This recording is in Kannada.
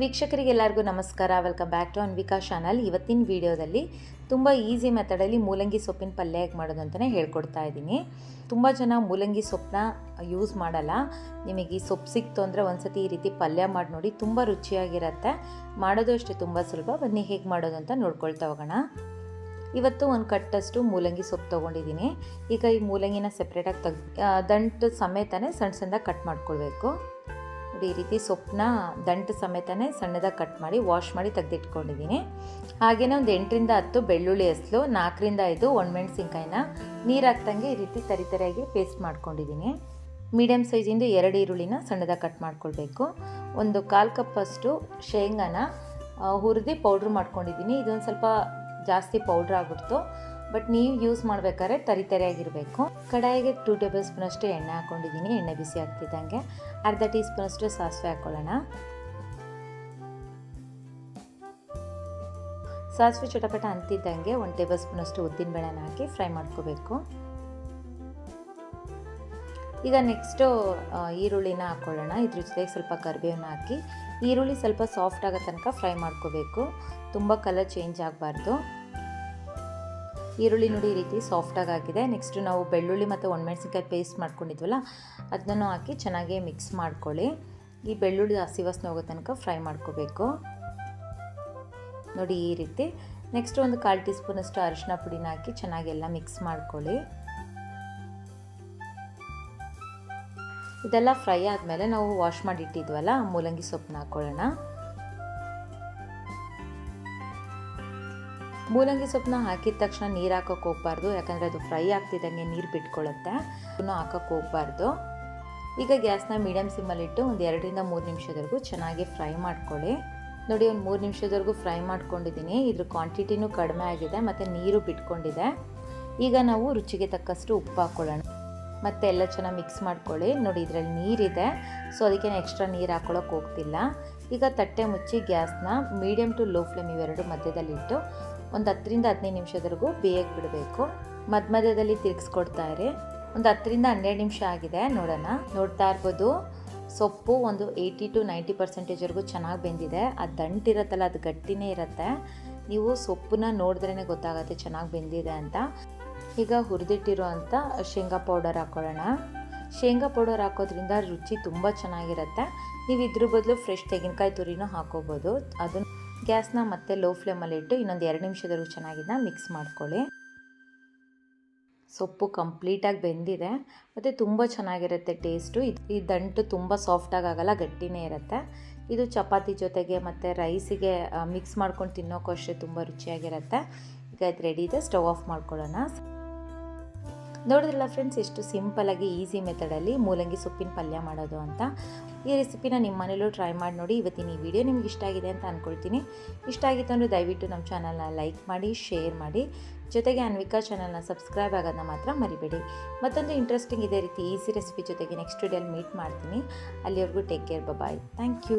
ವೀಕ್ಷಕರಿಗೆಲ್ಲರಿಗೂ ನಮಸ್ಕಾರ. Welcome back to Anvika channel ಇವತ್ತಿನ ವಿಡಿಯೋದಲ್ಲಿ ತುಂಬ ಈಸಿ ಮೆಥಡಲ್ಲಿ ಮೂಲಂಗಿ ಸೊಪ್ಪಿನ ಪಲ್ಯ ಹೇಗೆ ಮಾಡೋದು ಅಂತಲೇ ಹೇಳ್ಕೊಡ್ತಾ ಇದ್ದೀನಿ. ತುಂಬ ಜನ ಮೂಲಂಗಿ ಸೊಪ್ಪನ್ನ ಯೂಸ್ ಮಾಡಲ್ಲ. ನಿಮಗೆ ಈ ಸೊಪ್ಪು ಸಿಕ್ತು ಅಂದರೆ ಒಂದ್ಸತಿ ಈ ರೀತಿ ಪಲ್ಯ ಮಾಡಿ ನೋಡಿ ತುಂಬ ರುಚಿಯಾಗಿರುತ್ತೆ. ಮಾಡೋದು ಅಷ್ಟೇ ತುಂಬ ಸುಲಭ. ಬನ್ನಿ ಹೇಗೆ ಮಾಡೋದು ಅಂತ ನೋಡ್ಕೊಳ್ತಾ ಹೋಗೋಣ. ಇವತ್ತು ಒಂದು ಕಟ್ಟಷ್ಟು ಮೂಲಂಗಿ ಸೊಪ್ಪು ತೊಗೊಂಡಿದ್ದೀನಿ. ಈಗ ಈ ಮೂಲಂಗಿನ ಸೆಪ್ರೇಟಾಗಿ ತೆಗ್ದು ದಂಟು ಸಮೇತನೇ ಸಣ್ಣ ಸಣ್ಣದಾಗಿ ಕಟ್ ಮಾಡ್ಕೊಳ್ಬೇಕು. ಈ ರೀತಿ ಸೊಪ್ಪನ್ನ ದಂಟು ಸಮೇತನೇ ಸಣ್ಣದಾಗಿ ಕಟ್ ಮಾಡಿ ವಾಶ್ ಮಾಡಿ ತೆಗೆದಿಟ್ಕೊಂಡಿದ್ದೀನಿ. ಹಾಗೆಯೇ ಒಂದು ಎಂಟರಿಂದ ಹತ್ತು ಬೆಳ್ಳುಳ್ಳಿ ಹೆಸಲು, ನಾಲ್ಕರಿಂದ ಐದು ಒಣಮೆಣ್ಸಿನ್ಕಾಯಿನ ನೀರು ಹಾಕ್ದಂಗೆ ಈ ರೀತಿ ತರಿತರಿಯಾಗಿ ಪೇಸ್ಟ್ ಮಾಡ್ಕೊಂಡಿದ್ದೀನಿ. ಮೀಡಿಯಮ್ ಸೈಜಿಂದು ಎರಡು ಈರುಳ್ಳಿನ ಸಣ್ಣದಾಗಿ ಕಟ್ ಮಾಡ್ಕೊಳ್ಬೇಕು. ಒಂದು ಕಾಲು ಕಪ್ಪಷ್ಟು ಶೇಂಗಾನ ಹುರಿದು ಪೌಡ್ರ್ ಮಾಡ್ಕೊಂಡಿದ್ದೀನಿ. ಇದೊಂದು ಸ್ವಲ್ಪ ಜಾಸ್ತಿ ಪೌಡ್ರ್ ಆಗ್ಬಿಡ್ತು. ಬಟ್ ನೀವು ಯೂಸ್ ಮಾಡಬೇಕಾದ್ರೆ ತರಿ ತರಿಯಾಗಿರಬೇಕು ಕಡಾಯಿಗೆ ಟೂ ಟೇಬಲ್ ಸ್ಪೂನಷ್ಟು ಎಣ್ಣೆ ಹಾಕ್ಕೊಂಡಿದ್ದೀನಿ ಎಣ್ಣೆ ಬಿಸಿ ಆಗ್ತಿದ್ದಂಗೆ. ಅರ್ಧ ಟೀ ಸ್ಪೂನಷ್ಟು ಸಾಸಿವೆ ಹಾಕ್ಕೊಳ್ಳೋಣ ಸಾಸಿವೆ ಚಟಪಟ ಅಂತಿದ್ದಂಗೆ ಒಂದು ಟೇಬಲ್ ಸ್ಪೂನಷ್ಟು ಉದ್ದಿನಬೇಳೆನ ಹಾಕಿ ಫ್ರೈ ಮಾಡ್ಕೋಬೇಕು. ಈಗ ನೆಕ್ಸ್ಟು ಈರುಳ್ಳಿನ ಹಾಕ್ಕೊಳ್ಳೋಣ ಇದ್ರ ಜೊತೆಗೆ ಸ್ವಲ್ಪ ಕರಿಬೇವನ್ನ ಹಾಕಿ. ಈರುಳ್ಳಿ ಸ್ವಲ್ಪ ಸಾಫ್ಟ್ ಆಗೋ ತನಕ ಫ್ರೈ ಮಾಡ್ಕೋಬೇಕು. ತುಂಬ ಕಲರ್ ಚೇಂಜ್ ಆಗಬಾರ್ದು. ಈರುಳ್ಳಿ ನೋಡಿ ಈ ರೀತಿ ಸಾಫ್ಟಾಗಿ ಆಗಿದೆ ನೆಕ್ಸ್ಟು ನಾವು ಬೆಳ್ಳುಳ್ಳಿ ಮತ್ತು ಒಣಮೆಣಸಿನ್ಕಾಯಿ ಪೇಸ್ಟ್ ಮಾಡ್ಕೊಂಡಿದ್ವಲ್ಲ ಅದನ್ನು ಹಾಕಿ ಚೆನ್ನಾಗಿ ಮಿಕ್ಸ್ ಮಾಡ್ಕೊಳ್ಳಿ. ಈ ಬೆಳ್ಳುಳ್ಳಿ ಹಸಿ ವಾಸನೆ ಹೋಗೋ ತನಕ ಫ್ರೈ ಮಾಡ್ಕೋಬೇಕು. ನೋಡಿ ಈ ರೀತಿ. ನೆಕ್ಸ್ಟ್ ಒಂದು ಕಾಲು ಟೀ ಸ್ಪೂನಷ್ಟು ಅರಿಶಿನ ಪುಡಿನ ಹಾಕಿ ಚೆನ್ನಾಗೆಲ್ಲ ಮಿಕ್ಸ್ ಮಾಡ್ಕೊಳ್ಳಿ. ಇದೆಲ್ಲ ಫ್ರೈ ಆದಮೇಲೆ ನಾವು ವಾಶ್ ಮಾಡಿ ಇಟ್ಟಿದ್ವಲ್ಲ, ಮೂಲಂಗಿ ಸೊಪ್ಪನ್ನ ಹಾಕ್ಕೊಳ್ಳೋಣ ಮೂಲಂಗಿ ಸೊಪ್ಪನ್ನ ಹಾಕಿದ ತಕ್ಷಣ ನೀರು ಹಾಕೋಕೆ ಹೋಗ್ಬಾರ್ದು, ಯಾಕಂದರೆ ಅದು ಫ್ರೈ ಆಗ್ತಿದ್ದಂಗೆ ನೀರು ಬಿಟ್ಕೊಳ್ಳುತ್ತೆ ಅದನ್ನು ಹಾಕೋಕೆ ಹೋಗ್ಬಾರ್ದು. ಈಗ ಗ್ಯಾಸ್ನ ಮೀಡಿಯಮ್ ಸಿಮ್ಮಲ್ಲಿಟ್ಟು ಒಂದು ಎರಡರಿಂದ ಮೂರು ನಿಮಿಷದವರೆಗೂ ಚೆನ್ನಾಗಿ ಫ್ರೈ ಮಾಡ್ಕೊಳ್ಳಿ. ನೋಡಿ, ಒಂದು ಮೂರು ನಿಮಿಷದವರೆಗೂ ಫ್ರೈ ಮಾಡ್ಕೊಂಡಿದ್ದೀನಿ. ಇದ್ರ ಕ್ವಾಂಟಿಟಿನೂ ಕಡಿಮೆ ಆಗಿದೆ, ಮತ್ತು ನೀರು ಬಿಟ್ಕೊಂಡಿದೆ. ಈಗ ನಾವು ರುಚಿಗೆ ತಕ್ಕಷ್ಟು ಉಪ್ಪು ಹಾಕ್ಕೊಳ್ಳೋಣ ಮತ್ತೆ ಎಲ್ಲ ಚೆನ್ನಾಗಿ ಮಿಕ್ಸ್ ಮಾಡ್ಕೊಳ್ಳಿ. ನೋಡಿ, ಇದರಲ್ಲಿ ನೀರಿದೆ. ಸೊ ಅದಕ್ಕೆ ಎಕ್ಸ್ಟ್ರಾ ನೀರು ಹಾಕೊಳ್ಳೋಕೆ ಹೋಗ್ತಿಲ್ಲ. ಈಗ ತಟ್ಟೆ ಮುಚ್ಚಿ ಗ್ಯಾಸ್ನ ಮೀಡಿಯಮ್ ಟು ಲೋ ಫ್ಲೇಮ್ ಇವೆರಡು ಮಧ್ಯದಲ್ಲಿಟ್ಟು ಒಂದು ಹತ್ತರಿಂದ ಹದಿನೈದು ನಿಮಿಷದವರೆಗೂ ಬೇಯಕ್ಕೆ ಬಿಡಬೇಕು. ಮಧ್ಯ ಮಧ್ಯದಲ್ಲಿ ಇರಿ. ಒಂದು ಹತ್ತರಿಂದ ಹನ್ನೆರಡು ನಿಮಿಷ ಆಗಿದೆ ನೋಡೋಣ. ನೋಡ್ತಾ ಇರ್ಬೋದು. ಸೊಪ್ಪು ಒಂದು ಏಯ್ಟಿ ಟು ನೈಂಟಿ ಪರ್ಸೆಂಟೇಜ್ವರೆಗೂ ಚೆನ್ನಾಗಿ ಬೆಂದಿದೆ. ಅದು ದಂಟಿರುತ್ತಲ್ಲ ಅದು ಗಟ್ಟಿನೇ ಇರುತ್ತೆ. ನೀವು ಸೊಪ್ಪನ್ನ ನೋಡಿದ್ರೇ ಗೊತ್ತಾಗುತ್ತೆ ಚೆನ್ನಾಗಿ ಬೆಂದಿದೆ ಅಂತ. ಈಗ ಹುರಿದಿಟ್ಟಿರೋ ಅಂಥ ಶೇಂಗಾ ಪೌಡರ್ ಹಾಕ್ಕೊಳ್ಳೋಣ ಶೇಂಗಾ ಪೌಡರ್ ಹಾಕೋದ್ರಿಂದ ರುಚಿ ತುಂಬ ಚೆನ್ನಾಗಿರುತ್ತೆ. ನೀವು ಇದ್ರ ಬದಲು ಫ್ರೆಶ್ ತೆಂಗಿನಕಾಯಿ ತುರಿನೂ ಹಾಕೋಬೋದು. ಅದನ್ನು ಗ್ಯಾಸ್ನ ಮತ್ತೆ ಲೋ ಫ್ಲೇಮಲ್ಲಿ ಇಟ್ಟು ಇನ್ನೊಂದು ಎರಡು ನಿಮಿಷದವರೆಗೂ ಚೆನ್ನಾಗಿದ್ದ ಮಿಕ್ಸ್ ಮಾಡ್ಕೊಳ್ಳಿ. ಸೊಪ್ಪು ಕಂಪ್ಲೀಟಾಗಿ ಬೆಂದಿದೆ. ಮತ್ತು ತುಂಬ ಚೆನ್ನಾಗಿರುತ್ತೆ ಟೇಸ್ಟು. ಇದು ಈ ದಂಟು ತುಂಬ ಸಾಫ್ಟಾಗಿ ಆಗಲ್ಲ ಗಟ್ಟಿನೇ ಇರುತ್ತೆ. ಇದು ಚಪಾತಿ ಜೊತೆಗೆ ಮತ್ತು ರೈಸಿಗೆ ಮಿಕ್ಸ್ ಮಾಡ್ಕೊಂಡು ತಿನ್ನೋಕ್ಕೂ ಅಷ್ಟೇ ತುಂಬ ರುಚಿಯಾಗಿರುತ್ತೆ. ಈಗ ಇದು ರೆಡಿ ಇದೆ, ಸ್ಟವ್ ಆಫ್ ಮಾಡ್ಕೊಳ್ಳೋಣ. ನೋಡಿದ್ರಲ್ಲ ಫ್ರೆಂಡ್ಸ್ ಎಷ್ಟು ಸಿಂಪಲಾಗಿ ಈಸಿ ಮೆಥಡಲ್ಲಿ ಮೂಲಂಗಿ ಸೊಪ್ಪಿನ ಪಲ್ಯ ಮಾಡೋದು ಅಂತ. ಈ ರೆಸಿಪಿನ ನಿಮ್ಮ ಮನೇಲೂ ಟ್ರೈ ಮಾಡಿ ನೋಡಿ. ಇವತ್ತಿನ ಈ ವಿಡಿಯೋ ನಿಮ್ಗೆ ಇಷ್ಟ ಆಗಿದೆ ಅಂತ ಅಂದ್ಕೊಳ್ತೀನಿ ಇಷ್ಟ ಆಗಿತ್ತು ಅಂದರೆ ದಯವಿಟ್ಟು ನಮ್ಮ ಚಾನಲ್ನ ಲೈಕ್ ಮಾಡಿ ಶೇರ್ ಮಾಡಿ. ಜೊತೆಗೆ ಅನ್ವಿಕಾ ಚಾನಲ್ನ ಸಬ್ಸ್ಕ್ರೈಬ್ ಆಗೋದನ್ನ ಮಾತ್ರ ಮರಿಬೇಡಿ. ಮತ್ತೊಂದು ಇಂಟ್ರೆಸ್ಟಿಂಗ್ ಇದೇ ರೀತಿ ಈಸಿ ರೆಸಿಪಿ ಜೊತೆಗೆ ನೆಕ್ಸ್ಟ್ ವಿಡಿಯೋಲಿ ಮೀಟ್ ಮಾಡ್ತೀನಿ. ಅಲ್ಲಿವರೆಗೂ take care bye thank you